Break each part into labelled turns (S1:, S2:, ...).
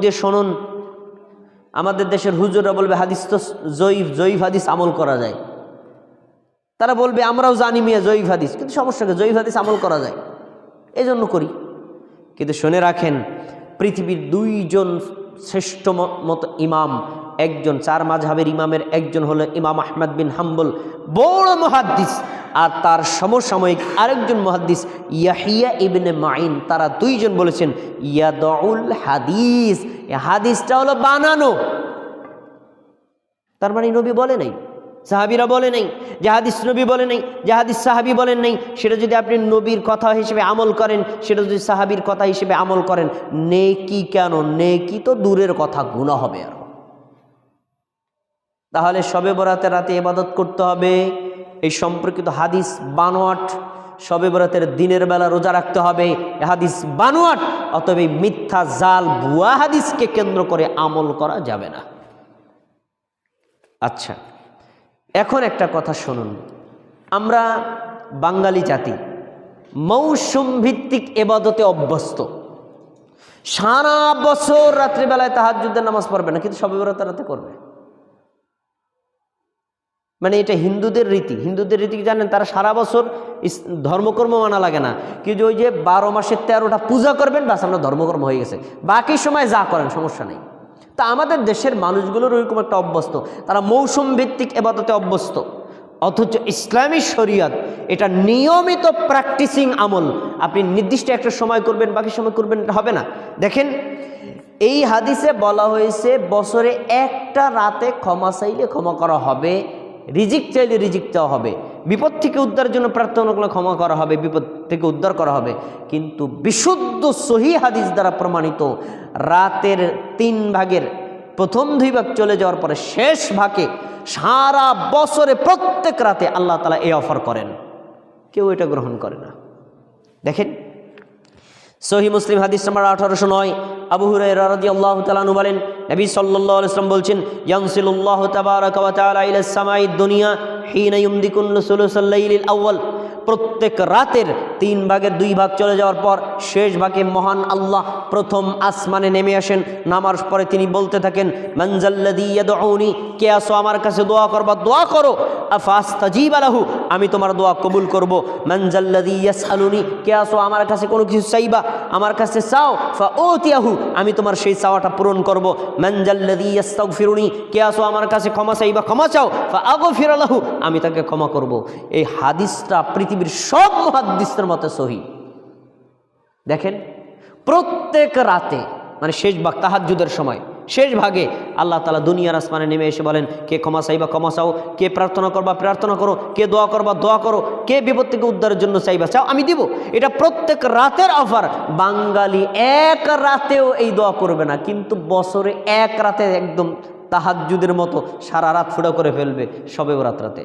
S1: দিয়ে শুনুন, আমাদের দেশের হুজুররা বলবে, হাদিস তো জয়ীফ জয়ীফ হাদিস আমল করা যায়। তারা বলবে, আমরাও জানি মিয়া, জয়ীফ হাদিস। কিন্তু সমস্যাকে জয়ীফ হাদিস আমল করা যায়। এই জন্য করি। কিন্তু শুনে রাখেন, পৃথিবীর দুইজন শ্রেষ্ঠ মতো ইমাম, একজন চার মাঝহাবের ইমামের, একজন হলো ইমাম আহমদ বিন হাম্বল। বড় মহাদ্দিস। আর তার সমসাময়িক আরেকজন মহাদ্দিস ইয়াহিয়া ইবনে মাইন তারা দুইজন বলেছেন, ইয়াদউল হাদিস। হাদিসটা হলো বানানো। তার মানে নবী বলে নাই, সাহাবিরা বলে নাই যে হাদিস নবী বলে নাই যে হাদিস সাহাবি বলেন নাই, সেটা যদি আপনি নবীর কথা হিসেবে আমল করেন, সেটা যদি সাহাবির কথা হিসেবে আমল করেন, নেকি কেন? নেকি তো দূরের কথা গুণা হবে আর। তাহলে সবে বরাতে রাতে ইবাদত করতে হবে। এই সম্পর্কিত হাদিস বানোয়াট। সবে বরাতের দিনের বেলা রোজা রাখতে হবে। হাদিস বানোয়াট, অতএব মিথ্যা জাল, ভুয়া হাদিসকে কেন্দ্র করে আমল করা যাবে না। আচ্ছা এখন একটা কথা শুনুন। আমরা বাঙালি জাতি, মৌসুম ভিত্তিক এবাদতে অভ্যস্ত। সারা বছর রাত্রিবেলায় তাহাজ্জুদের নামাজ পড়বে না, কিন্তু সবে বরাতের রাতে করবে। মানে এটা হিন্দুদের রীতি। হিন্দুদের রীতি জানেন? তারা সারা বছর ধর্মকর্ম মানা লাগে না। কিন্তু ওই যে বারো মাসের তেরোটা পূজা করবেন বাস আমরা ধর্মকর্ম হয়ে গেছে। বাকি সময় যা করেন, সমস্যা নেই। তা আমাদের দেশের মানুষগুলোর ওইরকম একটা অভ্যস্ত। তারা মৌসুম ভিত্তিক এবাদতে অভ্যস্ত। অথচ ইসলামী শরিয়ত, এটা নিয়মিত প্র্যাকটিসিং আমল। আপনি নির্দিষ্ট একটা সময় করবেন, বাকি সময় করবেন, এটা হবে না। দেখেন, এই হাদিসে বলা হয়েছে, বছরে একটা রাতে ক্ষমা চাইলে ক্ষমা করা হবে রিজিক চাইলে রিজিক দেওয়া হবে। বিপদ থেকে উদ্ধারের জন্য প্রার্থনা করলে ক্ষমা করা হবে, বিপদ থেকে উদ্ধার করা হবে। কিন্তু বিশুদ্ধ সহি হাদিস দ্বারা প্রমাণিত, রাতের তিন ভাগের প্রথম দুই ভাগ চলে যাওয়ার পরে শেষ ভাগে সারা বছরে প্রত্যেক রাতে আল্লাহ তালা এই অফার করেন। কেউ এটা গ্রহণ করে না। দেখেন, সহি মুসলিম হাদিস নাম্বার আঠারোশো নয়, আবু হুরাই রাদি আল্লাহ তালানু বলেন নবী সাল্লাহ ইসলাম বলছেন ইয়াংসিল্লাহ তাবারাক সামাই দুনিয়া হিনা ইউমদিকুন সুলুসাল্লাইলিল আউয়াল। প্রত্যেক রাতের তিন ভাগের দুই ভাগ চলে যাওয়ার পর শেষ ভাগে মহান আল্লাহ প্রথম আসমানে নেমে আসেন। নামার পরে তিনি বলতে থাকেন মঞ্জাল্লাদি কে আসো আমার কাছে দোয়া করবা? দোয়া করো। আফাস্তাজিব আলাহু আমি তোমার দোয়া কবুল করব। মঞ্জাল্লাদি ইয়াসআলুনি, কে আসো আমার কাছে কোনো কিছু চাইবা? আমার কাছে চাও ফা ওতিয়াহু আমি তোমার সেই চাওয়াটা পূরণ করব। মঞ্জাল্লাদি ইয়াস্তাগফিরুনি, কে আসো আমার কাছে ক্ষমা চাইবা? ক্ষমা চাও ফা আগফির আলাহু আমি তাকে ক্ষমা করব। এই হাদিসটা পৃথিবীর সব মহাদিসের মতে সহি। দেখেন, প্রত্যেক রাতে মানে শেষ ভাগ তাহাজ্জুদের সময় শেষ ভাগে আল্লাহ তালা দুনিয়ার আসমানে নেমে এসে বলেন, কে ক্ষমা চাইবা, ক্ষমা চাও। কে প্রার্থনা করবা, প্রার্থনা করো। কে দোয়া করবা, দোয়া করো। কে বিপদ থেকে উদ্ধারের জন্য চাইবা, চাও, আমি দিব। এটা প্রত্যেক রাতের অফার। বাঙালি এক রাতেও এই দোয়া করবে না, কিন্তু বছরে এক রাতে একদম তাহাজ্জুদের মতো সারা রাত ফুটা করে ফেলবে সবে রাত রাতে।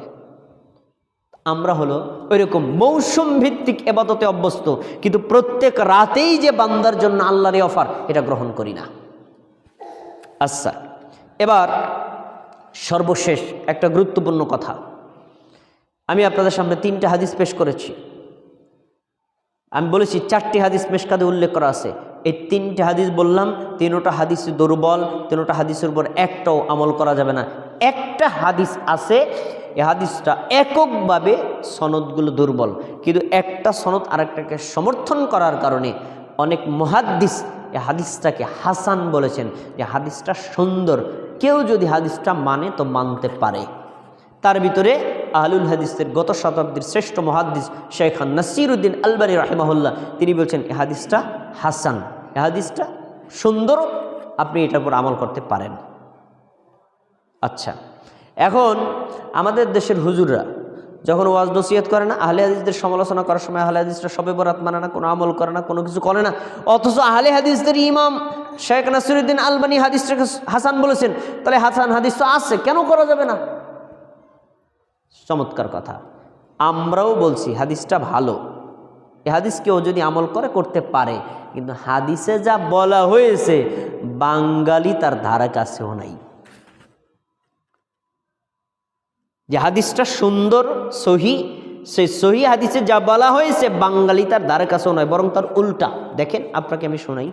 S1: আমরা হলো ওইরকম মৌসুম ভিত্তিক এবাদতে অভ্যস্ত, কিন্তু প্রত্যেক রাতেই যে বান্দার জন্য আল্লাহর অফার, এটা গ্রহণ করি না। আচ্ছা এবার সর্বশেষ একটা গুরুত্বপূর্ণ কথা। আমি আপনাদের সামনে তিনটা হাদিস পেশ করেছি। আমি বলেছি চারটি হাদিস মেশকাদে উল্লেখ করা আছে। এই তিনটে হাদিস বললাম, তিনোটা হাদিস দুর্বল, তিনোটা হাদিসের উপর একটাও আমল করা যাবে না। একটা হাদিস আছে, এই হাদিসটা এককভাবে সনদগুলো দুর্বল। কিন্তু একটা সনদ আরেকটাকে সমর্থন করার কারণে অনেক মহাদ্দিস এই হাদিসটাকে হাসান বলেছেন যে হাদিসটা সুন্দর। কেউ যদি হাদিসটা মানে তো মানতে পারে। তার ভিতরে আহলুল হাদিসের গত শতাব্দীর শ্রেষ্ঠ মহাদ্দিস শেখ নাসির উদ্দিন আলবানী রাহেমাহুল্লাহ, তিনি বলছেন, এ হাদিসটা হাসান। এ হাদিসটা সুন্দর। আপনি এটার উপর আমল করতে পারেন। আচ্ছা এখন আমাদের দেশের হুজুররা যখন ওয়াজ নসিহত করে না, আহলে হাদিসদের সমালোচনা করার সময় আহলে হাদিসরা সবে বরাত মানে না, কোনো আমল করে না, কোনো কিছু করে না। অথচ আহলে হাদিসদের ইমাম শেখ নাসিরুদ্দিন আলবানী হাদিসটাকে হাসান বলেছেন, তাহলে হাসান হাদিস তো আছে, কেন করা যাবে না? চমৎকার কথা। আমরাও বলছি, হাদিসটা ভালো। এ হাদিস কেউ যদি আমল করে, করতে পারে। কিন্তু হাদিসে যা বলা হয়েছে, বাঙালি তার ধারা কাছেও নাই। যে হাদিসটা সুন্দর, সহি সেই সহি হাদিসে যা বলা হয়েছে বাঙালি তার ধারে কাছেও নয়, বরং তার উল্টা। দেখেন, আপনাকে আমি শোনাই।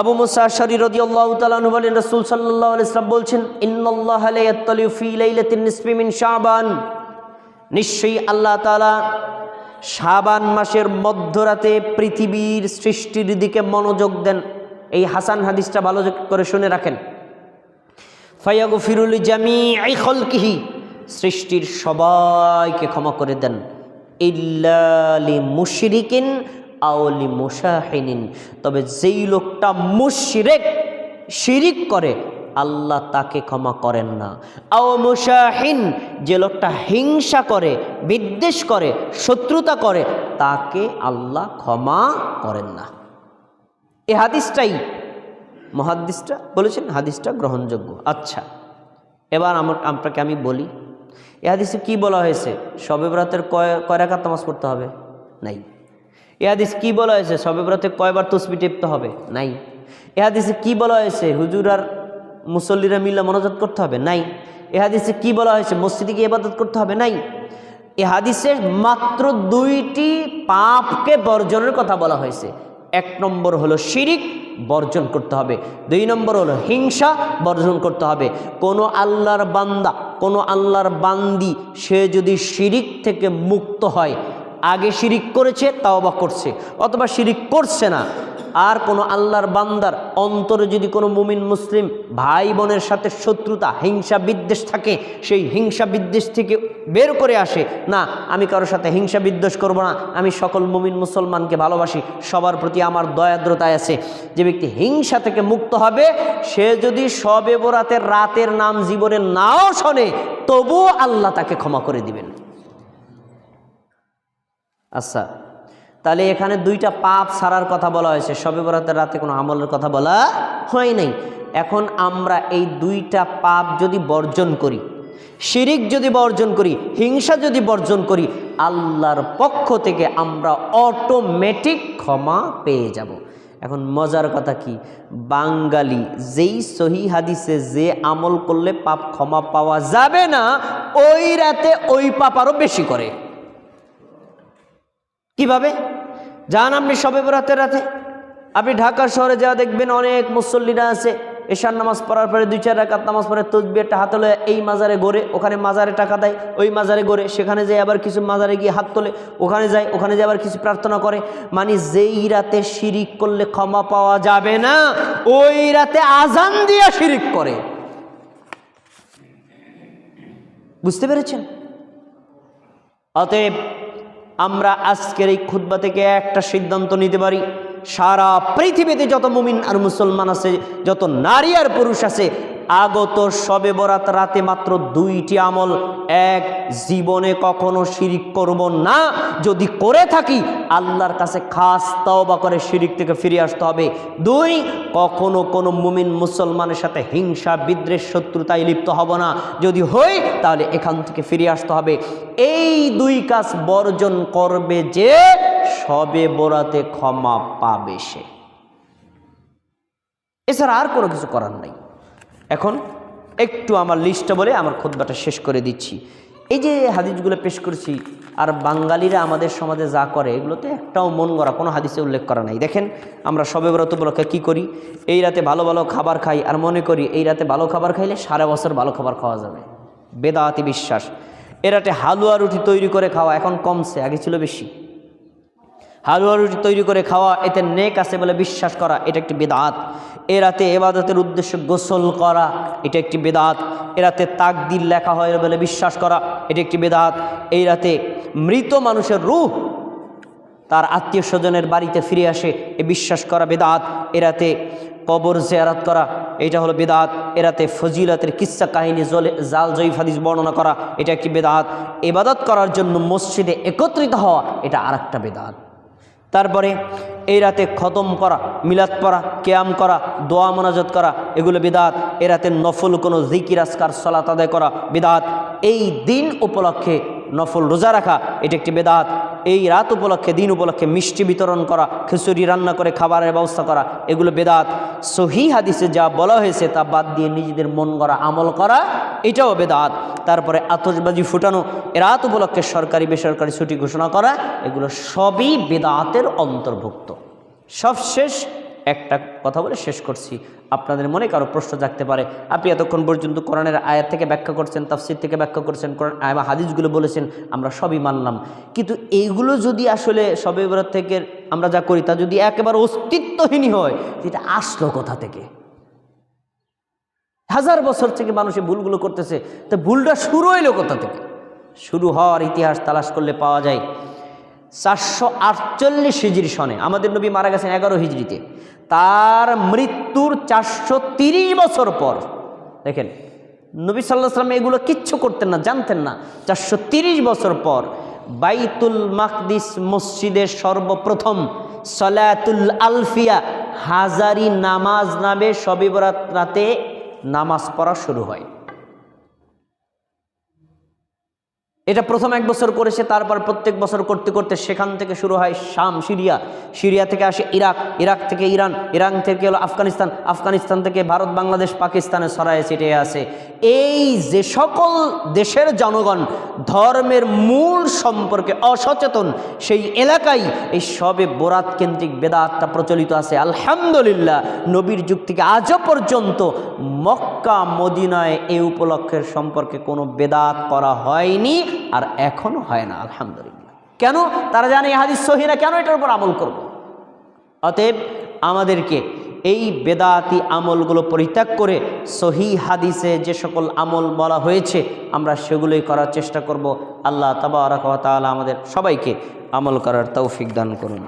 S1: আবু মুসা শরী রদি আল্লাহ তালু বলেন, রসুল সাল্লাহ ইসলাম বলছেন ইন্নআল্লাহ ফি লাইলাতিন নিসফি মিন শাবান। নিশ্চয়ই আল্লাহ তাআলা শাবান মাসের মধ্যরাতে পৃথিবীর সৃষ্টির দিকে মনোযোগ দেন। এই হাসান হাদিসটা ভালো করে শুনে রাখেন। ফায়াগু ফিরুল জামি খলকিহি, সৃষ্টির সবাইকে ক্ষমা করে দেন। ইল্লালি মুশরিকিন আওলি মুশাহিনিন তবে যেই লোকটা মুশরিক, শিরিক করে, আল্লাহ তাকে ক্ষমা করেন না। আও মুশাহিন, যে লোকটা হিংসা করে, বিদ্বেষ করে, শত্রুতা করে, তাকে আল্লাহ ক্ষমা করেন না। এ হাদিসটাই মহাদিসটা বলেছেন, হাদিসটা গ্রহণযোগ্য। আচ্ছা এবার আমার আপনাকে আমি বলি, এ হাদিসে কী বলা হয়েছে? শবে ব্রাতের কয় কয় রাকাত নামাজ পড়তে হবে? নাই। এ হাদিস কী বলা হয়েছে? শবে বরাতে কয়বার তসবি টেপতে হবে? নাই। এ হাদিসে কী বলা হয়েছে? হুজুর আর মুসল্লিরা মিল্লা মনোজাত করতে হবে? নাই। এ হাদিসে কী বলা হয়েছে? মসজিদে গিয়ে ইবাদত করতে হবে? নাই। এ হাদিসে মাত্র দুইটি পাপকে বর্জনের কথা বলা হয়েছে। এক নম্বর হলো শিরিক বর্জন করতে হবে। দুই নম্বর হলো হিংসা বর্জন করতে হবে। কোনো আল্লাহর বান্দা, কোনো আল্লাহর বান্দি, সে যদি শিরিক থেকে মুক্ত হয় আগে শিরিক করেছে, তাও বা করছে। অথবা শিরিক করছে না। আর কোনো আল্লাহর বান্দার অন্তরে যদি কোনো মুমিন, মুসলিম ভাই বোনের সাথে শত্রুতা, হিংসা, বিদ্বেষ থাকে, সেই হিংসা, বিদ্বেষ থেকে বের করে আসে, না, আমি কারোর সাথে হিংসা, বিদ্বেষ করব না, আমি সকল মুমিন, মুসলমানকে ভালোবাসি, সবার প্রতি আমার দয়াদ্রতায় আছে। যে ব্যক্তি হিংসা থেকে মুক্ত হবে, সে যদি সবে বরাতের রাতের নাম জীবনে নাও শোনে, তবুও আল্লাহ তাকে ক্ষমা করে দিবেন। আচ্ছা তাহলে এখানে দুইটা পাপ সারার কথা বলা হয়েছে। সবে বরাতের রাতে কোনো আমলের কথা বলা হয় নাই। এখন আমরা এই দুইটা পাপ যদি বর্জন করি, শিরিক যদি বর্জন করি, হিংসা যদি বর্জন করি, আল্লাহর পক্ষ থেকে আমরা অটোমেটিক ক্ষমা পেয়ে যাব। এখন মজার কথা কি? বাঙালি যেই সহি হাদিসে যে আমল করলে পাপ ক্ষমা পাওয়া যাবে না, ওই রাতে ওই পাপ আরও বেশি করে। কীভাবে? যান আপনি সবে বরাতে রাতে। আপনি ঢাকা শহরে যাওয়া দেখবেন অনেক মুসল্লিরা আছে, এশার নামাজ পড়ার পরে দুই, চার রাকাত নামাজ পড়ে তসবি একটা হাত তোলে এই মাজারে গড়ে, ওখানে মাজারে টাকা দেয়, ওই মাজারে গড়ে, সেখানে যায় আবার কিছু মাজারে গিয়ে হাত তোলে, ওখানে যায় ওখানে যায় আবার কিছু প্রার্থনা করে। মানে যেই রাতে শিরিক করলে ক্ষমা পাওয়া যাবে না, ওই রাতে আজান দিয়া শিরিক করে। বুঝতে পেরেছেন? অতএব আমরা আজকের এই খুদ্া থেকে একটা সিদ্ধান্ত নিতে পারি। সারা পৃথিবীতে যত মুমিন আর মুসলমান আছে, যত নারী আর পুরুষ আছে আগত সবে বরাত রাতে মাত্র দুইটি আমল, এক, জীবনে কখনো শিরিক করব না। যদি করে থাকি, আল্লাহর কাছে খাস তাওবা করে শিরিক থেকে ফিরে আসতে হবে। দুই, কখনো কোনো মুমিন মুসলমানের সাথে হিংসা, বিদ্বেষ, শত্রুতায় লিপ্ত হব না। যদি হই, তাহলে এখান থেকে ফিরে আসতে হবে। এই দুই কাজ বর্জন করবে যে সবে বরাতে ক্ষমা পাবে সে। এছাড়া আর কোনো কিছু করার নাই। এখন একটু আমার লিস্টটা বলে আমার খোদবাটা শেষ করে দিচ্ছি। এই যে হাদিসগুলো পেশ করেছি, আর বাঙালিরা আমাদের সমাজে যা করে, এগুলোতে একটাও মন গড়া, কোনো হাদিসে উল্লেখ করা নাই। দেখেন, আমরা সবে ব্রত উপলক্ষে কী করি? এই রাতে ভালো ভালো খাবার খাই, আর মনে করি এই রাতে ভালো খাবার খাইলে সারা বছর ভালো খাবার খাওয়া যাবে। বেদাতি বিশ্বাস। এ রাতে হালুয়া রুটি তৈরি করে খাওয়া এখন কমছে, আগে ছিল বেশি। হালুয়া রুটি তৈরি করে খাওয়া এতে নেক আছে বলে বিশ্বাস করা, এটা একটি বেদাত। এ রাতে এবাদতের উদ্দেশ্যে গোসল করা, এটা একটি বেদাত। এ রাতে তাকদির লেখা হয় বলে বিশ্বাস করা, এটা একটি বেদাত। এই রাতে মৃত মানুষের রূহ তার আত্মীয় স্বজনের বাড়িতে ফিরে আসে, এ বিশ্বাস করা বেদাত। এ রাতে কবর জেয়ারাত করা, এটা হলো বেদাত। এরাতে ফজিলাতের কিস্সা কাহিনী জলে জাল জয়ীফাদিস বর্ণনা করা, এটা একটি বেদাত। এবাদত করার জন্য মসজিদে একত্রিত হওয়া, এটা আর একটা বেদাত। তারপরে এই রাতে খতম করা, মিলাদ পড়া, কেয়াম করা, দোয়া মোনাজত করা, এগুলো বিদাত। এ রাতে নফল কোনো জিকির আসকার সলাত আদায় করা বিদাত। এই দিন উপলক্ষে নফল রোজা রাখা, এটি একটি বেদাত। এই রাত উপলক্ষে, দিন উপলক্ষে মিষ্টি বিতরণ করা, খিচুড়ি রান্না করে, খাবারের ব্যবস্থা করা, এগুলো বেদাত। সহি হাদিসে যা বলা হয়েছে তা বাদ দিয়ে নিজেদের মন করা আমল করা, এটাও বেদাত। তারপরে আতসবাজি ফুটানো রাত উপলক্ষে সরকারি, বেসরকারি ছুটি ঘোষণা করা, এগুলো সবই বেদাতের অন্তর্ভুক্ত। সবশেষ একটা কথা বলে শেষ করছি। আপনাদের মনে কারও প্রশ্ন জাগতে পারে। আপনি এতক্ষণ পর্যন্ত কোরআনের আয়াত থেকে ব্যাখ্যা করছেন, তাফসির থেকে ব্যাখ্যা করছেন, কোরআন আয়া হাদিসগুলো বলেছেন, আমরা সবই মানলাম। কিন্তু এইগুলো যদি আসলে সবে থেকে আমরা যা করি, তা যদি একেবারে অস্তিত্বহীনই হয় এটা আসলো কোথা থেকে? হাজার বছর থেকে মানুষ ভুলগুলো করতেছে, তো ভুলটা শুরু হইল কোথা থেকে? শুরু হওয়ার ইতিহাস তালাশ করলে পাওয়া যায়। চারশো আটচল্লিশ হিজড়ি সনে। আমাদের নবী মারা গেছেন এগারো হিজড়িতে তার মৃত্যুর চারশো তিরিশ বছর পর, দেখেন, নবী সাল্লাহ সাল্লাম এগুলো কিচ্ছু করতেন না, জানতেন না। চারশো তিরিশ বছর পর বাইতুল মাকদিস মসজিদের সর্বপ্রথম সলাতুল আলফিয়া, হাজারি নামাজ নামে সবিবরাত রাতে নামাজ পড়া শুরু হয়। এটা প্রথম এক বছর করেছে, তারপর প্রত্যেক বছর করতে করতে সেখান থেকে শুরু হয় শাম, সিরিয়া। সিরিয়া থেকে আসে ইরাক ইরাক থেকে ইরান ইরান থেকে হলো আফগানিস্তান আফগানিস্তান থেকে ভারত, বাংলাদেশ পাকিস্তানে ছড়ায় ছিটে আছে এই যে সকল দেশের জনগণ ধর্মের মূল সম্পর্কে অসচেতন, সেই এলাকায় এই সবে বোরাত কেন্দ্রিক বেদাতটা প্রচলিত আছে। আলহামদুলিল্লাহ, নবীর যুগ থেকে আজও পর্যন্ত মক্কা, মদিনায় এই উপলক্ষের সম্পর্কে কোনো বেদাত করা হয়নি। আর এখনও হয় না, আলহামদুলিল্লাহ। কেন? তারা জানে এই হাদিস সহিনা কেন এটার উপর আমল করব? অতএব আমাদেরকে এই বেদাতি আমলগুলো পরিত্যাগ করে সহি হাদিসে যে সকল আমল বলা হয়েছে, আমরা সেগুলোই করার চেষ্টা করব। আল্লাহ তাবারাক তাআলা আমাদের সবাইকে আমল করার তৌফিক দান করুন।